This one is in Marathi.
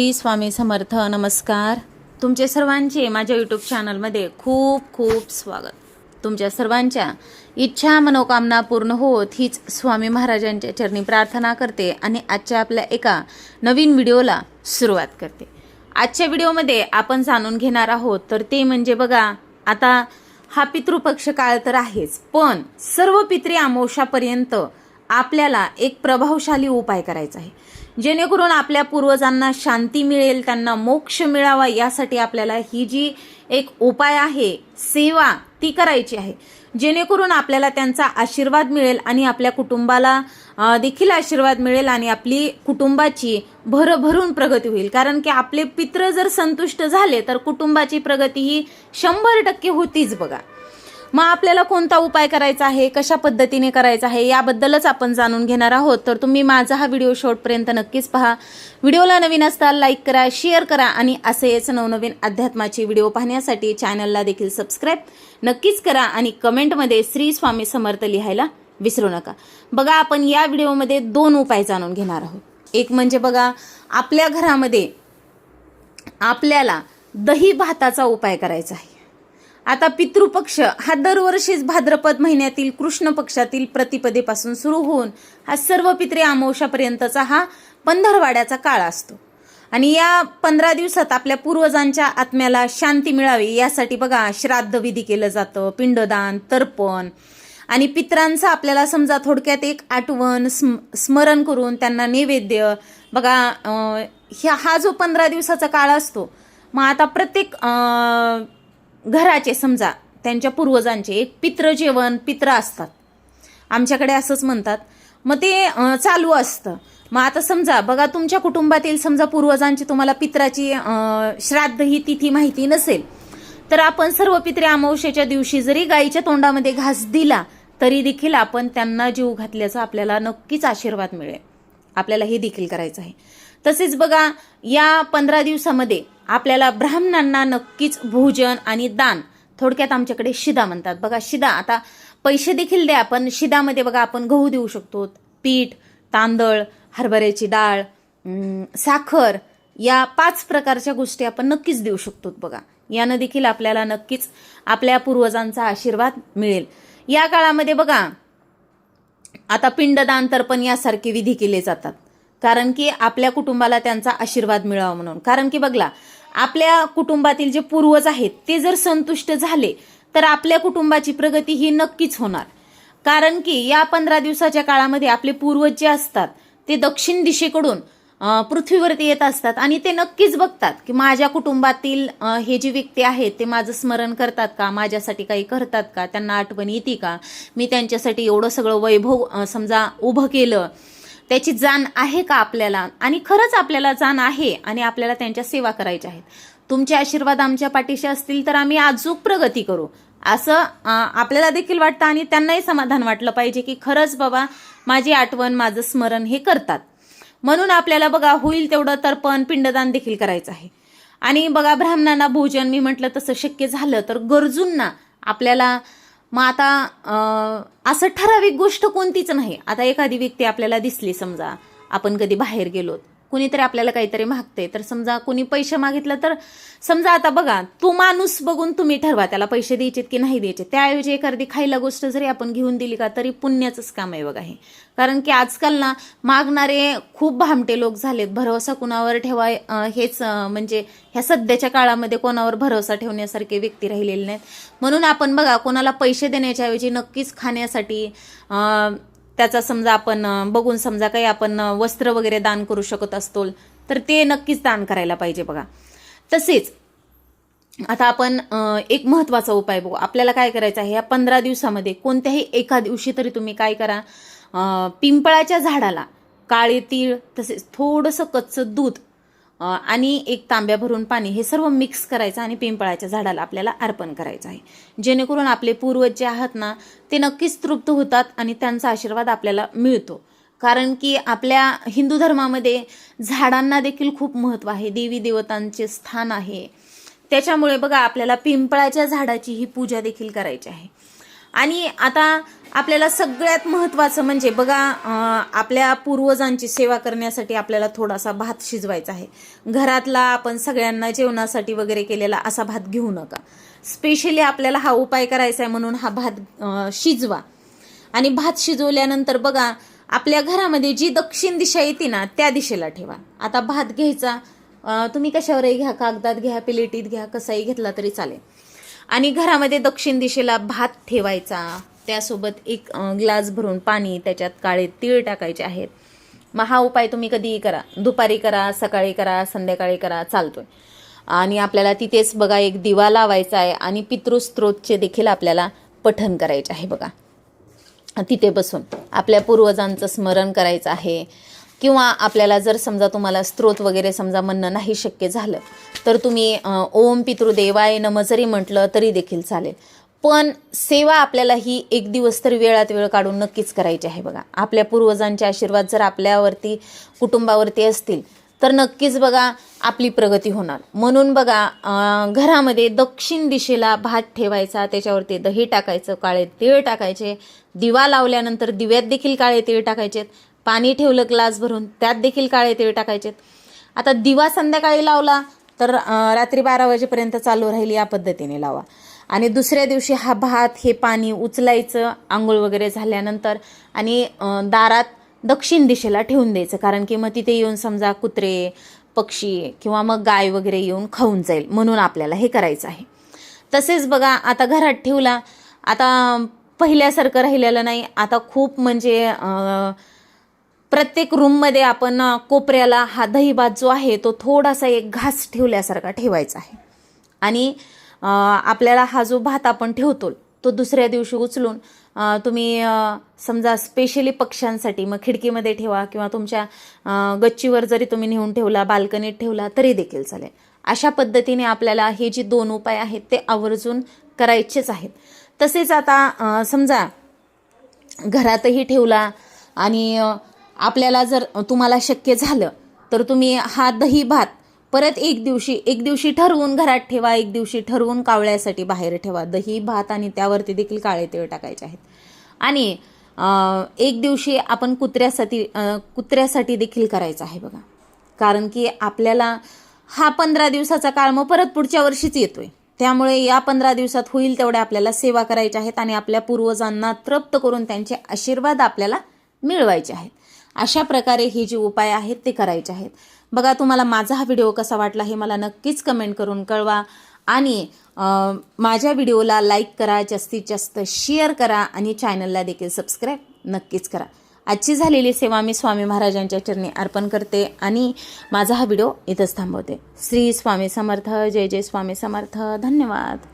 श्री स्वामी समर्थ नमस्कार. तुमचे सर्वांचे माझ्या यूट्यूब चॅनलमध्ये खूप खूप स्वागत. तुमच्या सर्वांच्या इच्छा मनोकामना पूर्ण होत हीच स्वामी महाराजांच्या चरणी प्रार्थना करते आणि आजच्या आपल्या एका नवीन व्हिडिओला सुरुवात करते. आजच्या व्हिडिओमध्ये आपण जाणून घेणार आहोत तर ते म्हणजे बघा आता हा पितृपक्ष काळ तर आहेच पण सर्व पित्री अमावशापर्यंत आपल्याला एक प्रभावशाली उपाय करायचा आहे. जेणेकरून आपल्या पूर्वजांना शांती मिळेल त्यांना मोक्ष मिळावा यासाठी आपल्याला ही जी एक उपाय आहे सेवा ती करायची आहे. जेणेकरून आपल्याला त्यांचा आशीर्वाद मिळेल आणि आपल्या कुटुंबाला देखील आशीर्वाद मिळेल आणि आपली कुटुंबाची भरभरून प्रगती होईल. कारण की आपले पित्र जर संतुष्ट झाले तर कुटुंबाची प्रगती ही शंभर टक्के होतीच बघा. मग आपल्याला कोणता उपाय करायचा आहे? कशा पद्धतीने करायचा आहे? याबद्दलच आपण जाणून घेणार आहोत. तर तुम्ही माझा हा व्हिडिओ शॉर्टपर्यंत नक्कीच पहा. व्हिडिओला नवीन असताल लाईक करा शेअर करा आणि असेच नवनवीन अध्यात्माचे व्हिडिओ पाहण्यासाठी चॅनलला देखील सबस्क्राईब नक्कीच करा आणि कमेंटमध्ये श्री स्वामी समर्थ लिहायला विसरू नका. बघा आपण या व्हिडिओमध्ये दोन उपाय जाणून घेणार आहोत. एक म्हणजे बघा आपल्या घरामध्ये आपल्याला दही भाताचा उपाय करायचा आहे. आता पितृपक्ष हा दरवर्षीच भाद्रपद महिन्यातील कृष्ण पक्षातील प्रतिपदेपासून सुरू होऊन हा सर्व पित्रे अमावशापर्यंतचा हा पंधरवाड्याचा काळ असतो. आणि या पंधरा दिवसात आपल्या पूर्वजांच्या आत्म्याला शांती मिळावी यासाठी बघा श्राद्ध विधी केलं जातं पिंडदान तर्पण. आणि पित्रांचं आपल्याला समजा थोडक्यात एक आठवण स्म स्मरण करून त्यांना नैवेद्य. बघा ह्या हा जो पंधरा दिवसाचा काळ असतो मग आता प्रत्येक घराचे समजा त्यांच्या पूर्वजांचे एक पित्र जेवण पित्र असतात. आमच्याकडे असंच म्हणतात. मग ते चालू असतं. मग आता समजा बघा तुमच्या कुटुंबातील समजा पूर्वजांची तुम्हाला पित्राची श्राद्ध ही तिथी माहिती नसेल तर आपण सर्व पित्रे अमावस्येच्या दिवशी जरी गाईच्या तोंडामध्ये घास दिला तरी देखील आपण त्यांना जीव घातल्याचा आपल्याला नक्कीच आशीर्वाद मिळेल. आपल्याला हे देखील करायचं आहे. तसेच बघा या पंधरा दिवसामध्ये आपल्याला ब्राह्मणांना नक्कीच भोजन आणि दान थोडक्यात आमच्याकडे शिदा म्हणतात. बघा शिदा आता पैसे देखील द्या पण शिदामध्ये बघा आपण गहू देऊ शकतो. पीठ तांदळ हरभऱ्याची डाळ साखर या पाच प्रकारच्या गोष्टी आपण नक्कीच देऊ शकतो बघा. यानं देखील आपल्याला नक्कीच आपल्या पूर्वजांचा आशीर्वाद मिळेल. या काळामध्ये बघा आता पिंडदान तर्पण यासारखे विधी केले जातात. कारण की आपल्या कुटुंबाला त्यांचा आशीर्वाद मिळावा म्हणून. कारण की बघला आपल्या कुटुंबातील जे पूर्वज आहेत ते जर संतुष्ट झाले तर आपल्या कुटुंबाची प्रगती ही नक्कीच होणार. कारण की या पंधरा दिवसाच्या काळामध्ये आपले पूर्वज जे असतात ते दक्षिण दिशेकडून पृथ्वीवरती येत असतात आणि ते नक्कीच बघतात की माझ्या कुटुंबातील हे जे व्यक्ती आहेत ते माझं स्मरण करतात का? माझ्यासाठी काही करतात का? त्यांना आठवण येते का? मी त्यांच्यासाठी एवढं सगळं वैभव समजा उभं केलं त्याची जाण आहे का आपल्याला? आणि खरंच आपल्याला जाण आहे आणि आपल्याला त्यांच्या सेवा करायच्या आहेत. तुमचे आशीर्वाद आमच्या पाठीशी असतील तर आम्ही अजूक प्रगती करू. असं आपल्याला देखील वाटतं आणि त्यांनाही समाधान वाटलं पाहिजे की खरंच बाबा माझी आठवण माझं स्मरण हे करतात. म्हणून आपल्याला बघा होईल तेवढं तर्पण पिंडदान देखील करायचं आहे. आणि बघा ब्राह्मणांना भोजन मी म्हटलं तसं शक्य झालं तर गरजूंना आपल्याला मग आता असं ठराविक गोष्ट कोणतीच नाही. आता एखादी व्यक्ती आपल्याला दिसली समजा आपण कधी बाहेर गेलो कुणीतरी आपल्याला काहीतरी मागते तर समजा कुणी पैसे मागितलं तर समजा आता बघा तो माणूस बघून तुम्ही ठरवा त्याला पैसे द्यायचे की नाही द्यायचे त्याऐवजी एखादी खायला गोष्ट जरी आपण घेऊन दिली का तरी पुण्याचंच काम आहे बघा हे. कारण की आजकाल ना मागणारे खूप भामटे लोक झालेत. भरोसा कुणावर ठेवाय हेच म्हणजे ह्या सध्याच्या काळामध्ये कोणावर भरोसा ठेवण्यासारखे व्यक्ती राहिलेले नाहीत. म्हणून आपण बघा कोणाला पैसे देण्याच्या ऐवजी नक्कीच खाण्यासाठी त्याचा समजा आपण बघून समजा काही आपण वस्त्र वगैरे दान करू शकत असतो तर ते नक्कीच दान करायला पाहिजे बघा. तसेच आता आपण एक महत्त्वाचा उपाय बघू. आपल्याला काय करायचं आहे या पंधरा दिवसामध्ये कोणत्याही एका दिवशी तरी तुम्ही काय करा पिंपळाच्या झाडाला काळे तीळ तसेच थोडंसं कच्चं दूध आणि एक तांब्या भरून पाणी हे सर्व मिक्स करायचं आणि पिंपळाच्या झाडाला आपल्याला अर्पण करायचं आहे. जेणेकरून आपले पूर्वज जे आहात ना ते नक्कीच तृप्त होतात आणि त्यांचा आशीर्वाद आपल्याला मिळतो. कारण की आपल्या हिंदू धर्मामध्ये झाडांना देखील खूप महत्त्व आहे. देवी देवतांचे स्थान आहे. त्याच्यामुळे बघा आपल्याला पिंपळाच्या झाडाची ही पूजा देखील करायची आहे. आणि आता आपल्याला सगळ्यात महत्त्वाचं म्हणजे बघा आपल्या पूर्वजांची सेवा करण्यासाठी आपल्याला थोडासा भात शिजवायचा आहे. घरातला आपण सगळ्यांना जेवणासाठी वगैरे केलेला असा भात घेऊ नका. स्पेशली आपल्याला हा उपाय करायचा आहे म्हणून हा भात शिजवा. आणि भात शिजवल्यानंतर बघा आपल्या घरामध्ये जी दक्षिण दिशा येते ना त्या दिशेला ठेवा. आता भात घ्यायचा तुम्ही कशावरही घ्या कागदात घ्या प्लेटीत घ्या कसाही घेतला तरी चालेल. आणि घरामध्ये दक्षिण दिशेला भात ठेवायचा. त्यासोबत एक ग्लास भरून पाणी त्याच्यात काळे तीळ टाकायचे आहेत. मग हा उपाय तुम्ही कधीही करा. दुपारी करा सकाळी करा संध्याकाळी करा चालतोय. आणि आपल्याला तिथेच बघा एक दिवा लावायचा आहे आणि पितृस्त्रोतचे देखील आपल्याला पठन करायचे आहे बघा. तिथे बसून आपल्या पूर्वजांचं स्मरण करायचं आहे. किंवा आपल्याला जर समजा तुम्हाला स्त्रोत वगैरे समजा म्हणणं नाही शक्य झालं तर तुम्ही ओम पितृदेवाय नम जरी म्हटलं तरी देखील चालेल. पण सेवा आपल्याला ही एक दिवस तरी वेळात वेळ काढून नक्कीच करायची आहे बघा. आपल्या पूर्वजांचे आशीर्वाद जर आपल्यावरती कुटुंबावरती असतील तर नक्कीच बघा आपली प्रगती होणार. म्हणून बघा घरामध्ये दक्षिण दिशेला भात ठेवायचा त्याच्यावरती दही टाकायचं काळे तीळ टाकायचे दिवा लावल्यानंतर दिव्यात देखील काळे तीळ टाकायचेत पाणी ठेवलं ग्लास भरून त्यात देखील काळे तिळ टाकायचेत. आता दिवा संध्याकाळी लावला तर रात्री बारा वाजेपर्यंत चालू राहील या पद्धतीने लावा. आणि दुसऱ्या दिवशी हा भात हे पाणी उचलायचं आंघोळ वगैरे झाल्यानंतर आणि दारात दक्षिण दिशेला ठेवून द्यायचं. कारण की मग तिथे येऊन समजा कुत्रे पक्षी किंवा मग गाय वगैरे येऊन खाऊन जाईल म्हणून आपल्याला हे करायचं आहे. तसेच बघा आता घरात ठेवला. आता पहिल्यासारखं राहिलेलं नाही. आता खूप म्हणजे प्रत्येक रूममध्ये आपण कोपऱ्याला हा दही भात जो आहे तो थोडासा एक घास ठेवल्यासारखा ठेवायचा आहे. आणि आपल्याला हा जो भात आपण ठेवतो तो दुसऱ्या दिवशी उचलून तुम्ही समजा स्पेशली पक्ष्यांसाठी मग खिडकीमध्ये ठेवा किंवा तुमच्या गच्चीवर जरी तुम्ही नेऊन ठेवला बाल्कनीत ठेवला तरी देखील चालेल. अशा पद्धतीने आपल्याला हे जे दोन उपाय आहेत ते आवर्जून करायचेच आहेत. तसेच आता समजा घरातही ठेवला आणि आपल्याला जर तुम्हाला शक्य झालं तर तुम्ही हा दही भात परत एक दिवशी एक दिवशी ठरवून घरात ठेवा एक दिवशी ठरवून कावळ्यासाठी बाहेर ठेवा. दही भात आणि त्यावरती देखील काळे तेळ टाकायचे आहेत. आणि एक दिवशी आपण कुत्र्यासाठी कुत्र्यासाठी देखील करायचं आहे बघा. कारण की आपल्याला हा पंधरा दिवसाचा काळ मग परत पुढच्या वर्षीच येतो आहे त्यामुळे या पंधरा दिवसात होईल तेवढ्या आपल्याला सेवा करायच्या आहेत आणि आपल्या पूर्वजांना तृप्त करून त्यांचे आशीर्वाद आपल्याला मिळवायचे आहेत. अशा प्रकारे हे जे उपाय आहेत ते करायचे आहेत. बघा तुम्हाला माझा हा व्हिडिओ कसा वाटला हे मला नक्कीच कमेंट करून कळवा आणि माझ्या व्हिडिओला लाईक करा जास्तीत जास्त शेअर करा आणि चॅनलला देखील सबस्क्राईब नक्कीच करा. आजची झालेली सेवा मी स्वामी महाराजांच्या चरणी अर्पण करते आणि माझा हा व्हिडिओ इथंच थांबवते. श्री स्वामी समर्थ जय जय स्वामी समर्थ. धन्यवाद.